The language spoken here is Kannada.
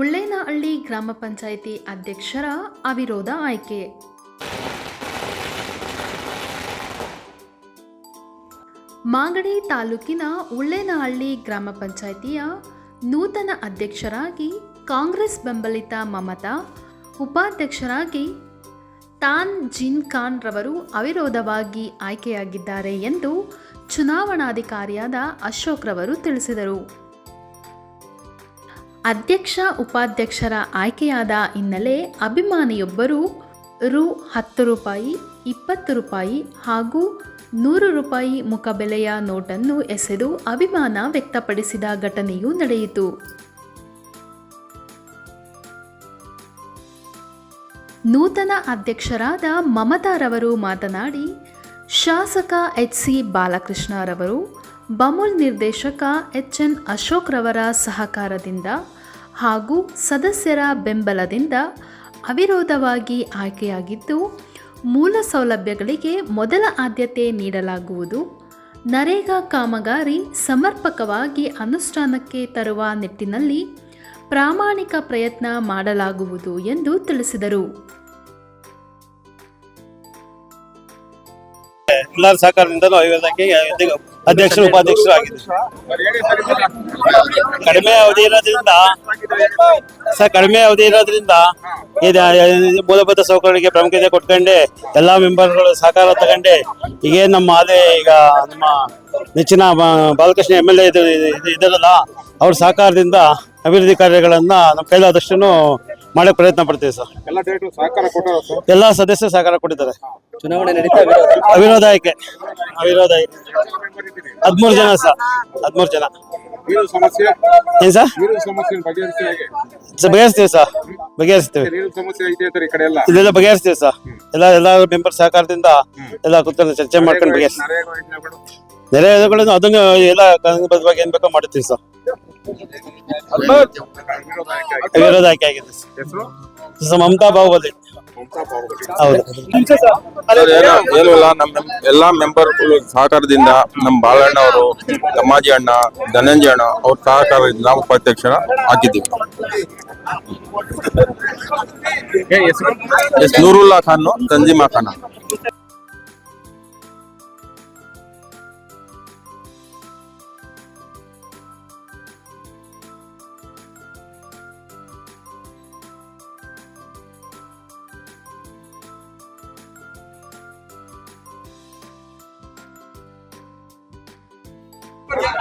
ಉಳ್ಳೇನಹಳ್ಳಿ ಗ್ರಾಮ ಪಂಚಾಯಿತಿ ಅಧ್ಯಕ್ಷರ ಅವಿರೋಧ ಆಯ್ಕೆ. ಮಾಗಡಿ ತಾಲೂಕಿನ ಉಳ್ಳೇನಹಳ್ಳಿ ಗ್ರಾಮ ಪಂಚಾಯಿತಿಯ ನೂತನ ಅಧ್ಯಕ್ಷರಾಗಿ ಕಾಂಗ್ರೆಸ್ ಬೆಂಬಲಿತ ಮಮತಾ, ಉಪಾಧ್ಯಕ್ಷರಾಗಿ ತಾನ್ ಜಿನ್ ಖಾನ್ ರವರು ಅವಿರೋಧವಾಗಿ ಆಯ್ಕೆಯಾಗಿದ್ದಾರೆ ಎಂದು ಚುನಾವಣಾಧಿಕಾರಿಯಾದ ಅಶೋಕ್ ರವರು ತಿಳಿಸಿದರು. ಅಧ್ಯಕ್ಷ ಉಪಾಧ್ಯಕ್ಷರ ಆಯ್ಕೆಯಾದ ಹಿನ್ನೆಲೆ ಅಭಿಮಾನಿಯೊಬ್ಬರು ರು ಹತ್ತು ರೂಪಾಯಿ, ಇಪ್ಪತ್ತು ರೂಪಾಯಿ ಹಾಗೂ ನೂರು ರೂಪಾಯಿ ಮುಖಬೆಲೆಯ ನೋಟನ್ನು ಎಸೆದು ಅಭಿಮಾನ ವ್ಯಕ್ತಪಡಿಸಿದ ಘಟನೆಯು ನಡೆಯಿತು. ನೂತನ ಅಧ್ಯಕ್ಷರಾದ ಮಮತಾರವರು ಮಾತನಾಡಿ, ಶಾಸಕ ಎಚ್ ಸಿ ಬಾಲಕೃಷ್ಣರವರು ಬಮೂಲ್ ನಿರ್ದೇಶಕ ಎಚ್ ಎನ್ ಅಶೋಕ್ ರವರ ಸಹಕಾರದಿಂದ ಹಾಗೂ ಸದಸ್ಯರ ಬೆಂಬಲದಿಂದ ಅವಿರೋಧವಾಗಿ ಆಯ್ಕೆಯಾಗಿದ್ದು, ಮೂಲ ಸೌಲಭ್ಯಗಳಿಗೆ ಮೊದಲ ಆದ್ಯತೆ ನೀಡಲಾಗುವುದು. ನರೇಗಾ ಕಾಮಗಾರಿ ಸಮರ್ಪಕವಾಗಿ ಅನುಷ್ಠಾನಕ್ಕೆ ತರುವ ನಿಟ್ಟಿನಲ್ಲಿ ಪ್ರಾಮಾಣಿಕ ಪ್ರಯತ್ನ ಮಾಡಲಾಗುವುದು ಎಂದು ತಿಳಿಸಿದರು. ಎಲ್ಲರ ಸಹಕಾರದಿಂದಲೂ ಆಯುರ್ವೇದಕ್ಕೆ ಅಧ್ಯಕ್ಷರು, ಉಪಾಧ್ಯಕ್ಷರು ಆಗಿದ್ದಾರೆ. ಕಡಿಮೆ ಅವಧಿ ಇರೋದ್ರಿಂದ ಸರ್ ಕಡಿಮೆ ಅವಧಿ ಇರೋದ್ರಿಂದ ಇದು ಮೂಲಭೂತ ಸೌಕರ್ಯಕ್ಕೆ ಪ್ರಾಮುಖ್ಯತೆ ಕೊಟ್ಕೊಂಡೆ, ಎಲ್ಲಾ ಮೆಂಬರ್ಗಳು ಸಹಕಾರ ತಗೊಂಡೆ ಈಗ ನಮ್ಮ ಅದೇ ಈಗ ನಮ್ಮ ನೆಚ್ಚಿನ ಬಾಲಕೃಷ್ಣ ಎಂ ಎಲ್ ಎ ಅವ್ರ ಸಹಕಾರದಿಂದ ಅಭಿವೃದ್ಧಿ ಕಾರ್ಯಗಳನ್ನ ನಮ್ಮ ಕೈಲಾದಷ್ಟು ಮಾಡಕ್ ಪ್ರಯತ್ನ ಪಡ್ತೀವಿ ಸರ್. ಎಲ್ಲ ಡೇಟು ಸಹಕಾರ ಕೊಟ್ಟರು ಸರ್? ಎಲ್ಲಾ ಸದಸ್ಯರು ಸಹಕಾರ ಕೊಟ್ಟಿದ್ದಾರೆ. ಚುನಾವಣೆ ನಡೀತಾ ವಿರೋಧ ಅವಿರೋಧ ಆಯ್ಕೆ ಅವಿರೋಧ ಆಯ್ಕೆ ಹದ್ಮೂರು ಜನ ಸರ್. ಹದ್ಮೂರು ಜನ. ನೀರು ಸಮಸ್ಯೆ? ಏನ್ ಸರ್? ನೀರಿನ ಸಮಸ್ಯೆ ಬಗೆಹರಿಸಿ ಹೇಗೆ? ಸರ್ ಬಗೆಹರಿಸ್ತೀವಿ ಸರ್. ಬಗೆಹರಿಸ್ತೀವಿ. ನೀರಿನ ಸಮಸ್ಯೆ ಐತೆ ಅಂತಾರೆ ಈ ಕಡೆ ಎಲ್ಲ. ಇದೆಲ್ಲ ಬಗೆಹರಿಸ್ತೀವಿ ಸರ್. ಎಲ್ಲ ಎಲ್ಲ ಮೆಂಬರ್ ಸಹಕಾರದಿಂದ ಎಲ್ಲ ಕೂತ್ಕೊಂಡು ಚರ್ಚೆ ಮಾಡ್ಕೊಂಡು ಬಗೆಹರಿಸ್ತೀವಿ. ನೆರೆಗಳನ್ನು ನೆರೆ ಅದನ್ನು ಎಲ್ಲ ಕಾನೂನುಬದ್ಧವಾಗಿ ಏನ್ ಬೇಕೋ ಮಾಡ್ತೀವಿ ಸರ್. ವಿರೋಧ ಆಯ್ಕೆ ಆಗಿದೆ. ಸರ್. ಮಮತಾ ಬಾಹುಬಲಿ. ಹೌದು. ಏನು ಇಲ್ಲ. ನಮ್ಮ ಎಲ್ಲಾ ಮೆಂಬರ್ ಸಹಕಾರದಿಂದ ನಮ್ಮ ಬಾಳಣ್ಣ ಅವರು ನಮ್ಮಾಜಿ ಅಣ್ಣ ಧನಂಜಯ ಅಣ್ಣ ಅವ್ರ ಸಹಕಾರದಿಂದ ನಾವು ಉಪಾಧ್ಯಕ್ಷರ ಹಾಕಿದ್ದೀವಿ ಎಸ್ ನೂರುಲ್ಲಾ ಖಾನ್ ತಂಜಿಮಾ ಖಾನ್.